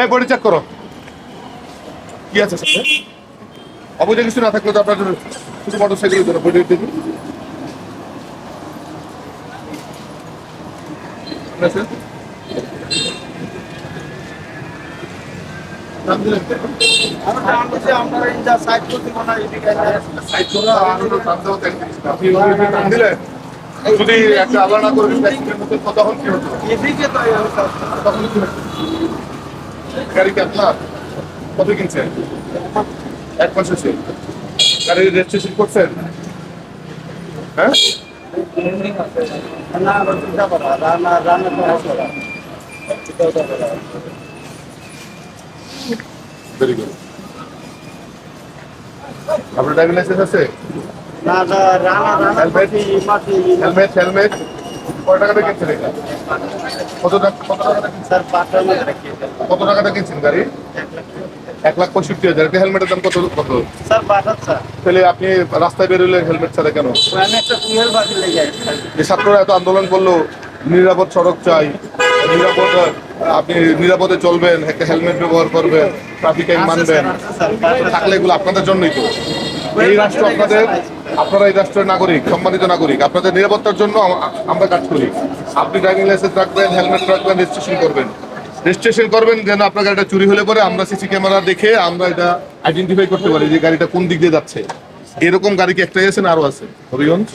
এই body check করো। কি আছে সাথে? অবৈধ কিছু না থাকলে তো আপনার জন্য শুধু মোটর সাইকেলের বডি দেখুন আছে? নাম দিলেন তো? সাইড করো, আর হলো নাম দেওয়া তো একটা জিনিস না। আপনি ওই নাম দিলেন? যদি একটা না করে তখন কি হতো তখন কি হতো গাড়ি কি আপনার কত কিনছেন এক মাস গাড়ির রেজিস্ট্রেশন করছেন হ্যাঁ ভেরি গুড আপনার ড্রাইভিং লাইসেন্স আছে? হেলমেট হেলমেট কত টাকাটা কিনছেন এটা? কত টাকা কত টাকাটা কিনছেন? কত টাকাটা কিনছেন গাড়ি? এক লাখ পঁয়ষট্টি হাজার। একটা হেলমেটের দাম কত কত? তাহলে আপনি রাস্তায় বেরোলে হেলমেট ছাড়া কেন? যে ছাত্ররা এত আন্দোলন করল নিরাপদ সড়ক চাই নিরাপদ আপনি নিরাপদে চলবেন একটা হেলমেট ব্যবহার করবেন ট্রাফিক আইন মানবেন। থাকলে এগুলো আপনাদের জন্যই তো। এই রাষ্ট্র আপনাদের আপনারা এই রাষ্ট্রের নাগরিক সম্মানিত নাগরিক। আপনাদের নিরাপত্তার জন্য আমরা কাজ করি। আপনি ড্রাইভিং লাইসেন্স রাখবেন হেলমেট রাখবেন রেজিস্ট্রেশন করবেন। রেজিস্ট্রেশন করবেন যেন আপনার গাড়িটা চুরি হলে পরে আমরা সিসি ক্যামেরা দেখে আমরা এটা আইডেন্টিফাই করতে পারি যে গাড়িটা কোন দিক দিয়ে যাচ্ছে। এরকম গাড়ি কি একটাই আছে না আরও আছে? হবিগঞ্জ?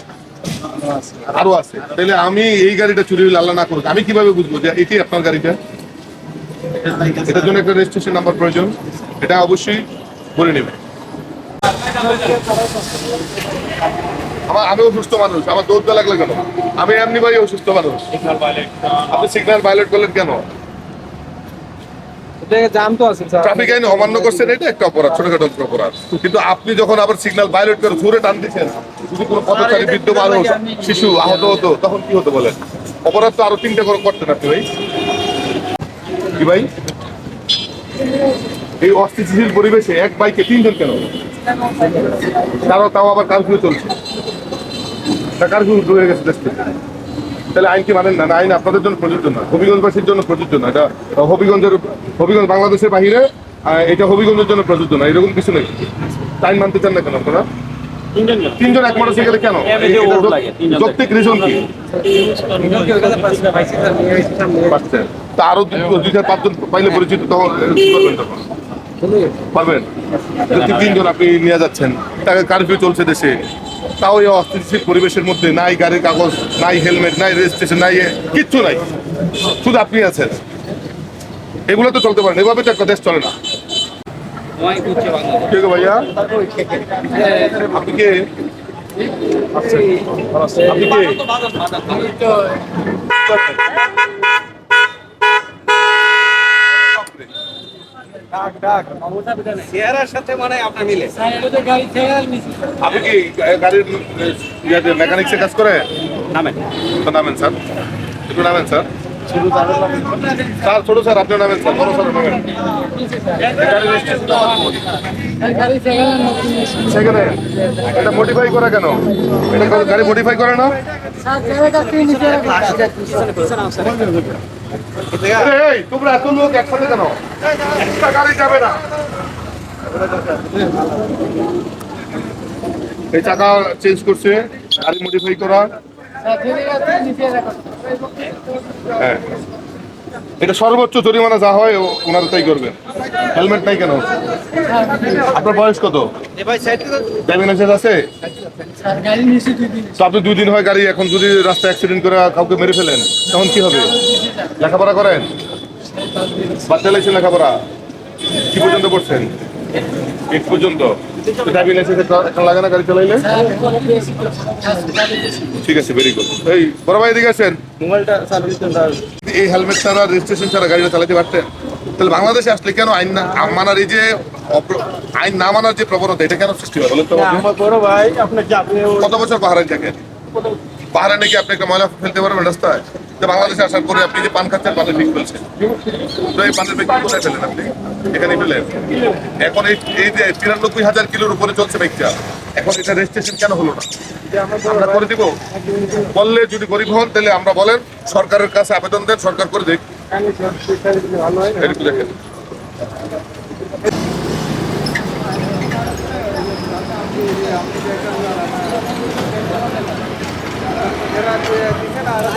আরও আছে। তাহলে আমি এই গাড়িটা চুরি হলে আল্লাহ না করুক আমি কীভাবে বুঝব যে এটি আপনার গাড়িটা? এটার জন্য একটা রেজিস্ট্রেশন নাম্বার প্রয়োজন। এটা অবশ্যই বলে আমার আমি অসুস্থ মানুষ। আমার দৌড়তে লাগলে কেন? আমি এমনি ভাই অসুস্থ মানুষ। আপনি সিগন্যাল ভায়োলেট করলেন কেন? জাম তো আছে ট্রাফিক আইন অমান্য করছেন এটা একটা অপরাধ ছোটখাটো অপরাধ। কিন্তু আপনি যখন আবার সিগন্যাল ভায়োলেট করে ধরে টান দিচ্ছেন যদি কোনো পথচারী বৃদ্ধ মানুষ শিশু আহত হতো তখন কি হতো বলেন? অপরাধ তো আরও তিনটা করে করতেন আপনি ভাই। কি ভাই? এই অস্থিতিশীল পরিবেশে এক বাইকে তিনজন কেন? তারও তাও আবার কারফিউ চলছে। কারফিউ রয়ে গেছে দেশ থেকে। তাহলে আইন কি মানেন না, আইন আপনাদের জন্য প্রযোজ্য না হবিগঞ্জবাসীর জন্য প্রযোজ্য না। এটা হবিগঞ্জের হবিগঞ্জ বাংলাদেশের বাহিরে এটা হবিগঞ্জের জন্য প্রযোজ্য না এরকম কিছু নেই। আইন মানতে চান না কেন আপনারা? তিনজন এক মোটরসাইকেলে কেন? যৌক্তিক রিজন কি? তা আরও দুই চার পাঁচজন পাইলে পরিচিত তখন পারবেন? যদি তিনজন আপনি নিয়ে যাচ্ছেন তাকে কারফিউ চলছে দেশে তাও এই অস্থিতিশীল পরিবেশের মধ্যে নাই গাড়ির কাগজ নাই হেলমেট নাই রেজিস্ট্রেশন নাই এ, কিচ্ছু নাই। শুধু আপনি আছেন। এগুলো তো চলতে পারেন এভাবে তো একটা দেশ চলে না। কে ভাইয়া? আপনি কে? আপনি কে? মানে আপনি কি গাড়ির ইয়াতে মেকানিক্সে কাজ করে? নামেন। নামেন স্যার। একটু নামেন স্যার। স্যার, ছোট স্যার আপনি নামেন স্যার, বড় স্যার সেখানে এটা মডিফাই করা কেন? এটা গাড়ি মডিফাই করে না? কেন? গাড়ি যাবে না। এই চাকা চেঞ্জ করছে, গাড়ি মডিফাই করা। হ্যাঁ। এটা সর্বোচ্চ জরিমানা যা হয় ও- ওনারা তাই করবেন হেলমেট নাই কেন? আপনার বয়স কত? ড্রাইভিং লাইসেন্স আছে? তো আপনি দুই দিন হয় গাড়ি এখন যদি রাস্তায় অ্যাক্সিডেন্ট করে কাউকে মেরে ফেলেন তখন কি হবে? লেখাপড়া করেন? বাচ্চা লাইসেন্স লেখাপড়া? কি পর্যন্ত করছেন এইট পর্যন্ত। ড্রাইভিং লাইসেন্স এখন লাগে না গাড়ি চালাইলে? ঠিক আছে ভেরি গুড এই বড় ভাই এদিকে আছেন মোবাইলটা এই হেলমেট ছাড়া রেজিস্ট্রেশন ছাড়া গাড়িটা চালাতে পারতেন? তাহলে বাংলাদেশে আসলে কেন আইন না মানার এই যে আইন না মানার যে প্রবণতা এটা কেন সৃষ্টি হয় কত বছর বাহারাইন থাকেন বাহারাইনে কি আপনি একটা ময়লা ফেলতে পারবেন রাস্তায়? তো বাংলাদেশে আসার পরে আপনি যে পান খাচ্ছেন পানের বিক ফেলছেন তো এই পানের বিক কোথায় ফেলেন আপনি? এখানে ফেলেন এখন এই এই যে তিরানব্বই হাজার কিলোর উপরে চলছে বাইকটা এখন এটা রেজিস্ট্রেশন কেন হলো না? আমরা করে দিব। বললে যদি গরিব হন, তাহলে আমরা বলেন, সরকারের কাছে আবেদন দেন, সরকার করে দেখ দেখেন। 何を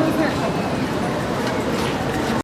言ってんの